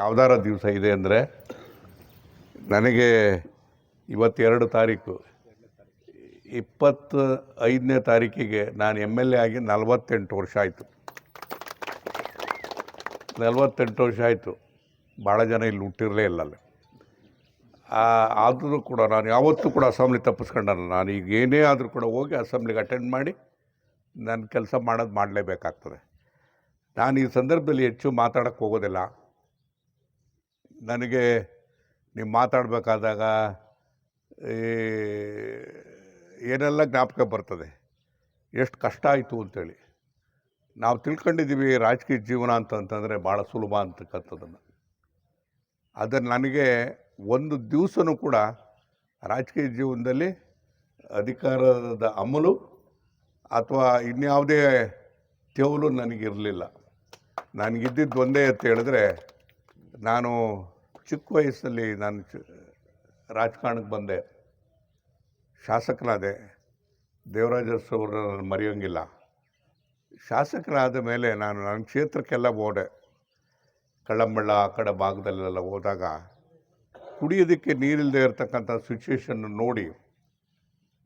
ಯಾವ್ದಾರ ದಿವಸ ಇದೆ ಅಂದರೆ ನನಗೆ ಇವತ್ತೆರಡು ತಾರೀಕು ಇಪ್ಪತ್ತು ಐದನೇ ತಾರೀಕಿಗೆ ನಾನು ಎಂ ಎಲ್ ಎ ಆಗಿ ನಲವತ್ತೆಂಟು ವರ್ಷ ಆಯಿತು. ನಲವತ್ತೆಂಟು ವರ್ಷ ಆಯಿತು. ಭಾಳ ಜನ ಇಲ್ಲಿ ಹುಟ್ಟಿರಲೇ ಇಲ್ಲ ಅಲ್ಲಿ. ಆದರೂ ಕೂಡ ನಾನು ಯಾವತ್ತೂ ಕೂಡ ಅಸೆಂಬ್ಲಿ ತಪ್ಪಿಸ್ಕೊಂಡಲ್ಲ. ನಾನು ಈಗ ಏನೇ ಆದರೂ ಕೂಡ ಹೋಗಿ ಅಸೆಂಬ್ಲಿಗೆ ಅಟೆಂಡ್ ಮಾಡಿ ನನ್ನ ಕೆಲಸ ಮಾಡೋದು ಮಾಡಲೇಬೇಕಾಗ್ತದೆ. ನಾನು ಈ ಸಂದರ್ಭದಲ್ಲಿ ಹೆಚ್ಚು ಮಾತಾಡೋಕ್ಕೆ ಹೋಗೋದಿಲ್ಲ. ನನಗೆ ನೀವು ಮಾತಾಡಬೇಕಾದಾಗ ಈ ಏನೆಲ್ಲ ಜ್ಞಾಪಕ ಬರ್ತದೆ, ಎಷ್ಟು ಕಷ್ಟ ಆಯಿತು ಅಂತೇಳಿ. ನಾವು ತಿಳ್ಕೊಂಡಿದ್ದೀವಿ ರಾಜಕೀಯ ಜೀವನ ಅಂತಂತಂದರೆ ಭಾಳ ಸುಲಭ ಅಂತಕ್ಕಂಥದ್ದನ್ನು. ಅದನ್ನು ನನಗೆ ಒಂದು ದಿವಸನೂ ಕೂಡ ರಾಜಕೀಯ ಜೀವನದಲ್ಲಿ ಅಧಿಕಾರದ ಅಮಲು ಅಥವಾ ಇನ್ಯಾವುದೇ ತೆವಲು ನನಗಿರಲಿಲ್ಲ. ನನಗಿದ್ದಿದ್ದು ಒಂದೇ ಅಂತ ಹೇಳಿದ್ರೆ ನಾನು ಚಿಕ್ಕ ವಯಸ್ಸಲ್ಲಿ ನಾನು ರಾಜಕಾರಣಕ್ಕೆ ಬಂದೆ. ಶಾಸಕನಾದೆ. ದೇವರಾಜ ನಾನು ಮರೆಯೋಂಗಿಲ್ಲ. ಶಾಸಕನಾದ ಮೇಲೆ ನಾನು ನನ್ನ ಕ್ಷೇತ್ರಕ್ಕೆಲ್ಲ ಹೋದೆ. ಕಳ್ಳಂಬಳ್ಳ ಆ ಕಡೆ ಭಾಗದಲ್ಲೆಲ್ಲ ಹೋದಾಗ ಕುಡಿಯೋದಕ್ಕೆ ನೀರಿಲ್ಲದೆ ಇರತಕ್ಕಂಥ ಸಿಚುವೇಶನ್ ನೋಡಿ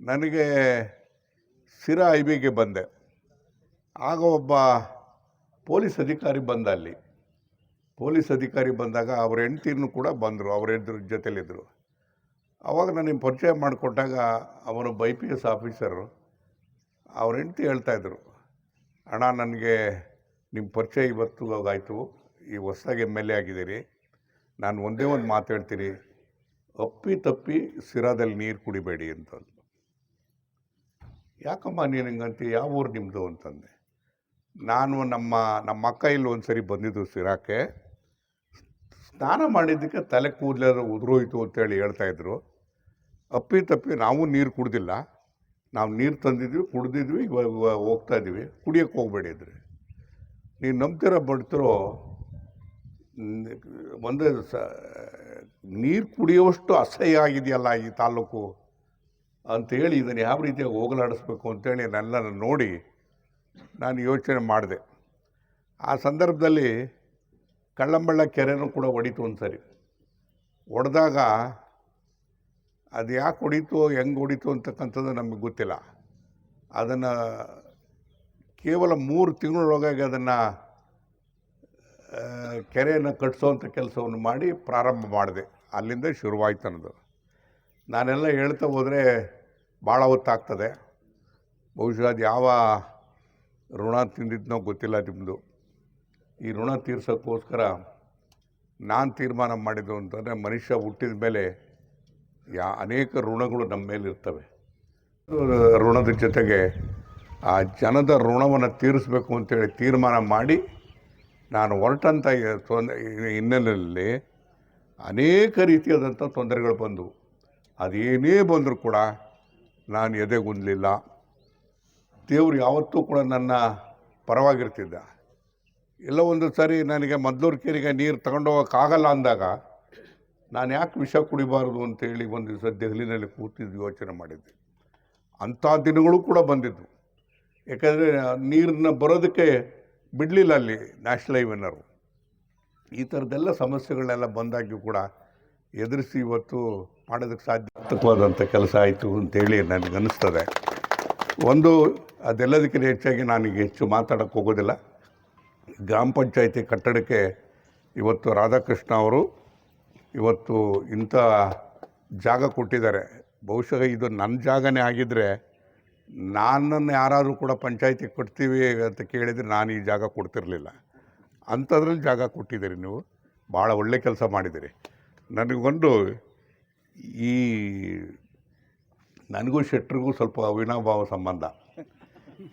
ನನಗೆ ಸಿರಾ ಐಬಿಗೆ ಬಂದೆ. ಆಗ ಒಬ್ಬ ಪೊಲೀಸ್ ಅಧಿಕಾರಿ ಬಂದ ಅಲ್ಲಿ. ಪೊಲೀಸ್ ಅಧಿಕಾರಿ ಬಂದಾಗ ಅವ್ರ ಹೆಂಡ್ತಿನೂ ಕೂಡ ಬಂದರು, ಅವ್ರ ಎದುರು ಜೊತೆಲಿದ್ದರು ಅವಾಗ ನನಗೆ ಪರಿಚಯ ಮಾಡಿಕೊಟ್ಟಾಗ ಅವರು ಬೈ ಪಿ ಎಸ್ ಆಫೀಸರು. ಅವ್ರ ಹೆಂಡ್ತಿ ಹೇಳ್ತಾಯಿದ್ರು ಅಣ್ಣ, ನನಗೆ ನಿಮ್ಮ ಪರಿಚಯ ಇವತ್ತು ಆಯಿತು, ಈ ಹೊಸದಾಗಿ ಎಂ ಎಲ್ ಎ ಆಗಿದ್ದೀರಿ. ನಾನು ಒಂದೇ ಒಂದು ಮಾತು ಹೇಳ್ತೀನಿ, ಅಪ್ಪಿ ತಪ್ಪಿ ಸಿರಾದಲ್ಲಿ ನೀರು ಕುಡಿಬೇಡಿ ಅಂತಂದು. ಯಾಕಮ್ಮ ನೀನು ಹಿಂಗಂತಿ? ಯಾವ ಊರು ನಿಮ್ಮದು ಅಂತಂದೆ. ನಾನು ನಮ್ಮ ನಮ್ಮ ಅಕ್ಕ ಇಲ್ಲಿ ಒಂದು ಸರಿ ಬಂದಿದ್ದು ಸಿರಾಕ್ಕೆ ಸ್ನಾನ ಮಾಡಿದ್ದಕ್ಕೆ ತಲೆ ಕೂದಲೆಲ್ಲ ಉದುರೋಯ್ತು ಅಂತೇಳಿ ಹೇಳ್ತಾಯಿದ್ರು ಅಪ್ಪಿ ತಪ್ಪಿ ನಾವು ನೀರು ಕುಡ್ದಿಲ್ಲ. ನಾವು ನೀರು ತಂದಿದ್ವಿ, ಕುಡ್ದಿದ್ವಿ ಹೋಗ್ತಾ ಇದ್ದೀವಿ ಕುಡಿಯೋಕ್ಕೆ ಹೋಗ್ಬೇಡಿ ಇದ್ರೆ. ನೀವು ನಂಬ್ತಿರೋ ಬಡ್ತಿರೋ ಒಂದೇ ಸ ನೀರು ಕುಡಿಯುವಷ್ಟು ಅಸಹ್ಯ ಆಗಿದೆಯಲ್ಲ ಈ ತಾಲೂಕು ಅಂತೇಳಿ ಇದನ್ನು ಯಾವ ರೀತಿಯಾಗಿ ಹೋಗಲಾಡಿಸ್ಬೇಕು ಅಂತೇಳಿ ನನ್ನನ್ನು ನೋಡಿ ನಾನು ಯೋಚನೆ ಮಾಡಿದೆ. ಆ ಸಂದರ್ಭದಲ್ಲಿ ಕಳ್ಳಂಬಳ್ಳ ಕೆರೆನೂ ಕೂಡ ಹೊಡಿತು ಒಂದು ಸರಿ ಹೊಡೆದಾಗ ಅದು ಯಾಕೆ ಹೊಡಿತು ಹೆಂಗೆ ಹೊಡಿತು ಅಂತಕ್ಕಂಥದ್ದು ನಮಗೆ ಗೊತ್ತಿಲ್ಲ. ಅದನ್ನು ಕೇವಲ ಮೂರು ತಿಂಗಳೊಳಗಾಗಿ ಅದನ್ನು ಕೆರೆಯನ್ನು ಕಟ್ಟಿಸೋವಂಥ ಕೆಲಸವನ್ನು ಮಾಡಿ ಪ್ರಾರಂಭ ಮಾಡಿದೆ. ಅಲ್ಲಿಂದ ಶುರುವಾಯ್ತು ಅನ್ನೋದು ನಾನೆಲ್ಲ ಹೇಳ್ತಾ ಹೋದರೆ ಭಾಳ ಹೊತ್ತಾಗ್ತದೆ. ಬಹುಶಃ ಅದು ಯಾವ ಋಣ ತಿಂದಿದ್ನೋ ಗೊತ್ತಿಲ್ಲ ನಿಮ್ಮದು ಈ ಋಣ ತೀರ್ಸೋಕ್ಕೋಸ್ಕರ ನಾನು ತೀರ್ಮಾನ ಮಾಡಿದ್ದು ಅಂತಂದರೆ ಮನುಷ್ಯ ಹುಟ್ಟಿದ ಮೇಲೆ ಯಾ ಅನೇಕ ಋಣಗಳು ನಮ್ಮ ಮೇಲೆ ಇರ್ತವೆ. ಋಣದ ಜೊತೆಗೆ ಆ ಜನದ ಋಣವನ್ನು ತೀರಿಸಬೇಕು ಅಂತೇಳಿ ತೀರ್ಮಾನ ಮಾಡಿ ನಾನು ಹೊರಟಂಥ ಹಿನ್ನೆಲೆಯಲ್ಲಿ ಅನೇಕ ರೀತಿಯಾದಂಥ ತೊಂದರೆಗಳು ಬಂದವು ಅದೇನೇ ಬಂದರೂ ಕೂಡ ನಾನು ಎದೆಗುಂದಲಿಲ್ಲ. ದೇವರು ಯಾವತ್ತೂ ಕೂಡ ನನ್ನ ಪರವಾಗಿರ್ತಿದ್ದ. ಎಲ್ಲ ಒಂದು ಸಾರಿ ನನಗೆ ಮದ್ದೂರು ಕೆರೆಗೆ ನೀರು ತಗೊಂಡೋಗೋಕ್ಕಾಗಲ್ಲ ಅಂದಾಗ ನಾನು ಯಾಕೆ ವಿಷ ಕುಡಿಬಾರ್ದು ಅಂತೇಳಿ ಒಂದು ದಿವಸ ದೆಹಲಿನಲ್ಲಿ ಕೂತಿದ್ದು ಯೋಚನೆ ಮಾಡಿದ್ದೆ. ಅಂಥ ದಿನಗಳು ಕೂಡ ಬಂದಿದ್ದು. ಯಾಕಂದರೆ ನೀರನ್ನ ಬರೋದಕ್ಕೆ ಬಿಡಲಿಲ್ಲ ಅಲ್ಲಿ ನ್ಯಾಷನಲ್ ಹೈವೇನರು ಈ ಥರದ್ದೆಲ್ಲ ಸಮಸ್ಯೆಗಳೆಲ್ಲ ಬಂದಾಗ್ಯೂ ಕೂಡ ಎದುರಿಸಿ ಇವತ್ತು ಮಾಡೋದಕ್ಕೆ ಸಾಧ್ಯವಾದಂಥ ಕೆಲಸ ಆಯಿತು ಅಂತೇಳಿ ನನಗನ್ನಿಸ್ತದೆ. ಒಂದು ಅದೆಲ್ಲದಕ್ಕಿಂತ ಹೆಚ್ಚಾಗಿ ನಾನೀಗ ಹೆಚ್ಚು ಮಾತಾಡೋಕ್ಕೆ ಹೋಗೋದಿಲ್ಲ. ಗ್ರಾಮ ಪಂಚಾಯಿತಿ ಕಟ್ಟಡಕ್ಕೆ ಇವತ್ತು ರಾಧಾಕೃಷ್ಣ ಅವರು ಇವತ್ತು ಇಂಥ ಜಾಗ ಕೊಟ್ಟಿದ್ದಾರೆ. ಬಹುಶಃ ಇದು ನನ್ನ ಜಾಗನೇ ಆಗಿದ್ದರೆ ನನ್ನನ್ನು ಯಾರಾದರೂ ಕೂಡ ಪಂಚಾಯಿತಿ ಕೊಡ್ತೀವಿ ಅಂತ ಕೇಳಿದರೆ ನಾನು ಈ ಜಾಗ ಕೊಡ್ತಿರಲಿಲ್ಲ. ಅಂಥದ್ರಲ್ಲಿ ಜಾಗ ಕೊಟ್ಟಿದ್ದೀರಿ ನೀವು. ಭಾಳ ಒಳ್ಳೆ ಕೆಲಸ ಮಾಡಿದ್ದೀರಿ. ನನಗೊಂದು ಈ ನನಗೂ ಶೆಟ್ರಿಗೂ ಸ್ವಲ್ಪ ಅವಿನಾಭಾವ ಸಂಬಂಧ.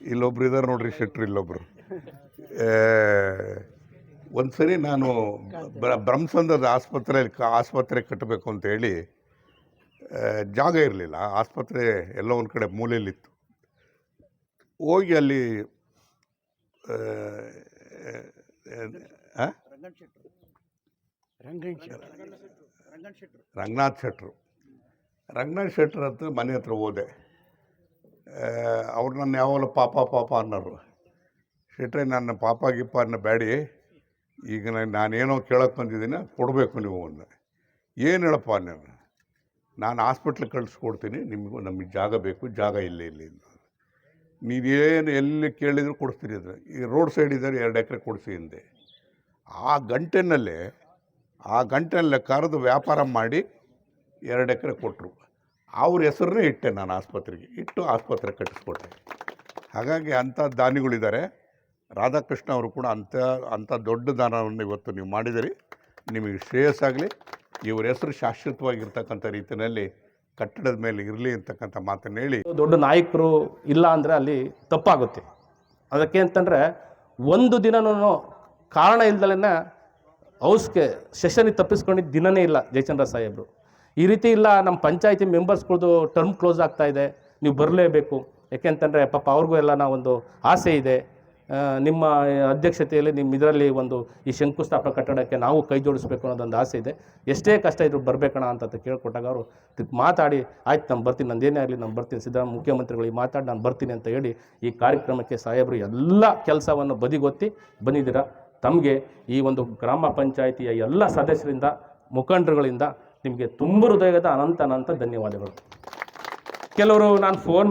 ಇಲ್ಲೊಬ್ರು ಇದ್ದಾರೆ ನೋಡ್ರಿ ಶೆಟ್ರು ಇಲ್ಲೊಬ್ರು. ಒಂದು ಸರಿ ನಾನು ಬ್ರ, ಬ್ರಹ್ಮಸಂದ್ರದ ಆಸ್ಪತ್ರೆ ಆಸ್ಪತ್ರೆ ಕಟ್ಟಬೇಕು ಅಂತ ಹೇಳಿ ಜಾಗ ಇರಲಿಲ್ಲ. ಆಸ್ಪತ್ರೆ ಎಲ್ಲೋ ಒಂದು ಕಡೆ ಮೂಲೆಯಲ್ಲಿತ್ತು. ಹೋಗಿ ಅಲ್ಲಿ ರಂಗನಾಥ್ ಶೆಟ್ರು. ರಂಗನಾಥ್ ಶೆಟ್ರ್ ಹತ್ರ ಮನೆ ಹತ್ರ ಹೋದೆ. ಅವ್ರು ನನ್ನ ಯಾವಾಗಲೂ ಪಾಪ ಪಾಪ ಅನ್ನೋರು. ಶೆಟ್ರೆ ನನ್ನ ಪಾಪ ಗಿಪ್ಪ ಅನ್ನ ಬೇಡಿ ಈಗ ನಾನು ನಾನೇನೋ ಕೇಳಕ್ಕೆ ಬಂದಿದ್ದೀನಿ, ಕೊಡಬೇಕು ನೀವು ಅನ್ನ ಏನು ಹೇಳಪ್ಪ ನಾನು? ನಾನು ಹಾಸ್ಪಿಟ್ಲಿಗೆ ಕಳಿಸ್ಕೊಡ್ತೀನಿ, ನಿಮಗೂ ನಮಗೆ ಜಾಗ ಬೇಕು, ಜಾಗ ಇಲ್ಲೇ ಇಲ್ಲಿ ನೀವು ನೀವೇನು ಎಲ್ಲಿ ಕೇಳಿದ್ರು ಕೊಡ್ತೀರಿ ಅಂದರೆ ಈ ರೋಡ್ ಸೈಡ್ ಇದ್ದಾರೆ, ಎರಡು ಎಕರೆ ಕೊಡಿಸಿ ಹಿಂದೆ. ಆ ಗಂಟೆನಲ್ಲೇ ಆ ಗಂಟೆನಲ್ಲೇ ಕರೆದು ವ್ಯಾಪಾರ ಮಾಡಿ ಎರಡು ಎಕರೆ ಕೊಟ್ಟರು ಅವ್ರ ಹೆಸರನ್ನೇ ಇಟ್ಟೆ ನಾನು ಆಸ್ಪತ್ರೆಗೆ. ಇಟ್ಟು ಆಸ್ಪತ್ರೆ ಕಟ್ಟಿಸ್ಕೊಟ್ಟೆ. ಹಾಗಾಗಿ ಅಂಥ ದಾನಿಗಳಿದ್ದಾರೆ. ರಾಧಾಕೃಷ್ಣ ಅವರು ಕೂಡ ಅಂಥ ಅಂಥ ದೊಡ್ಡ ದಾನವನ್ನು ಇವತ್ತು ನೀವು ಮಾಡಿದಿರಿ ನಿಮಗೆ ಶ್ರೇಯಸ್ಸಾಗಲಿ ಇವರ ಹೆಸರು ಶಾಶ್ವತವಾಗಿರ್ತಕ್ಕಂಥ ರೀತಿಯಲ್ಲಿ ಕಟ್ಟಡದ ಮೇಲೆ ಇರಲಿ ಅಂತಕ್ಕಂಥ ಮಾತನ್ನು ಹೇಳಿ. ದೊಡ್ಡ ನಾಯಕರು ಇಲ್ಲ ಅಂದರೆ ಅಲ್ಲಿ ತಪ್ಪಾಗುತ್ತೆ. ಅದಕ್ಕೆ ಅಂತಂದರೆ ಒಂದು ದಿನನೂ ಕಾರಣ ಇಲ್ದಲೇ ಹೌಸ್ಗೆ ಸೆಷನಿಗೆ ತಪ್ಪಿಸ್ಕೊಂಡಿದ್ದ ದಿನನೇ ಇಲ್ಲ ಜಯಚಂದ್ರ ಸಾಹೇಬರು. ಈ ರೀತಿ ಇಲ್ಲ ನಮ್ಮ ಪಂಚಾಯತಿ ಮೆಂಬರ್ಸ್ಗಳದ್ದು ಟರ್ಮ್ ಕ್ಲೋಸ್ ಆಗ್ತಾ ಇದೆ. ನೀವು ಬರಲೇಬೇಕು. ಯಾಕೆಂತಂದರೆ ಪಾಪ ಅವ್ರಿಗೂ ಎಲ್ಲ ನಾವೊಂದು ಆಸೆ ಇದೆ. ನಿಮ್ಮ ಅಧ್ಯಕ್ಷತೆಯಲ್ಲಿ ನಿಮ್ಮ ಇದರಲ್ಲಿ ಒಂದು ಈ ಶಂಕುಸ್ಥಾಪನ ಕಟ್ಟಡಕ್ಕೆ ನಾವು ಕೈ ಜೋಡಿಸ್ಬೇಕು ಅನ್ನೋದೊಂದು ಆಸೆ ಇದೆ. ಎಷ್ಟೇ ಕಷ್ಟ ಇದ್ರು ಬರಬೇಕಣ ಅಂತ ಕೇಳ್ಕೊಟ್ಟಾಗ ಅವರು ಮಾತಾಡಿ, ಆಯ್ತು, ನಾನು ಬರ್ತೀನಿ ನಂದೇನೇ ಆಗಲಿ ನಾನು ಬರ್ತೀನಿ ಸಿದ್ದರಾಮ ಮುಖ್ಯಮಂತ್ರಿಗಳಿಗೆ ಮಾತಾಡಿ, ನಾನು ಬರ್ತೀನಿ ಅಂತ ಹೇಳಿ ಈ ಕಾರ್ಯಕ್ರಮಕ್ಕೆ ಸಾಹೇಬರು ಎಲ್ಲ ಕೆಲಸವನ್ನು ಬದಿಗೊತ್ತಿ ಬಂದಿದ್ದೀರಾ ತಮಗೆ ಈ ಒಂದು ಗ್ರಾಮ ಪಂಚಾಯಿತಿಯ ಎಲ್ಲ ಸದಸ್ಯರಿಂದ, ಮುಖಂಡರುಗಳಿಂದ ನಿಮಗೆ ತುಂಬ ಹೃದಯದ ಅನಂತ ಅನಂತ ಧನ್ಯವಾದಗಳು. ಕೆಲವರು, ನಾನು ಫೋನ್